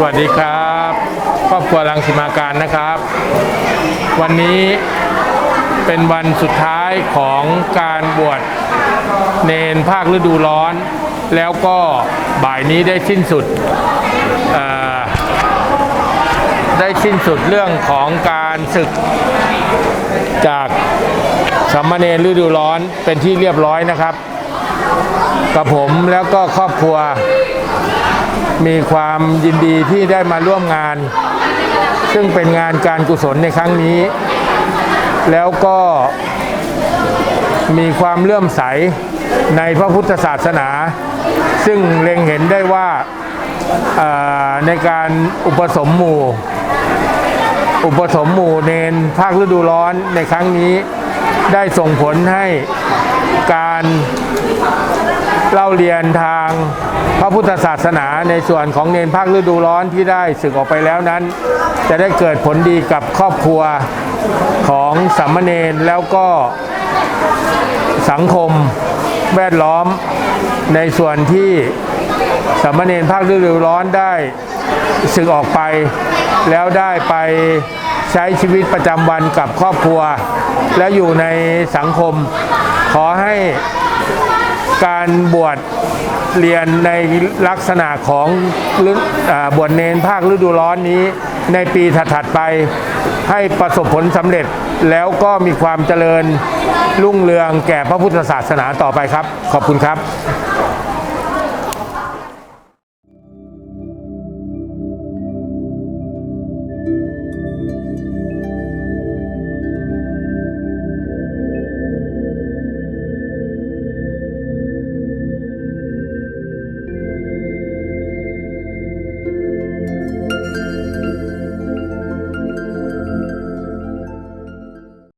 สวัสดีครับครอบครัวรังสิมาการนะครับ วันนี้เป็นวันสุดท้ายของการบวชเนนภาคฤดูร้อน แล้วก็บ่ายนี้ได้สิ้นสุดได้สิ้นสุดเรื่องของการศึกจากสามเณรฤดูร้อนเป็นที่เรียบร้อยนะครับ กับผมแล้วก็ครอบครัว มีความยินดีที่ได้มาร่วมงาน ซึ่งเป็นงานการกุศลในครั้งนี้ แล้วก็มีความเลื่อมใสในพระพุทธศาสนา ซึ่งเล็งเห็นได้ว่าในการอุปสมหมู่ อุปสมหมู่เนนภาคฤดูร้อนในครั้งนี้ได้ส่งผลให้การ เล่าเรียนทางพระพุทธศาสนาในส่วนของเนนภาคฤดูร้อนที่ได้สึกออกไปแล้วนั้น จะได้เกิดผลดีกับครอบครัวของสามเณรแล้วก็สังคมแวดล้อมในส่วนที่สามเณรภาคฤดูร้อนได้สึกออกไป แล้วได้ไปใช้ชีวิตประจำวันกับครอบครัว และอยู่ในสังคม ขอให้ การบวชเรียนในลักษณะของอบวชเนนภาคฤดูร้อนนี้ ในปีถัดๆไปให้ประสบผลสำเร็จแล้วก็มีความเจริญรุ่งเรืองแก่พระพุทธศาสนาต่อไปครับ ขอบคุณครับ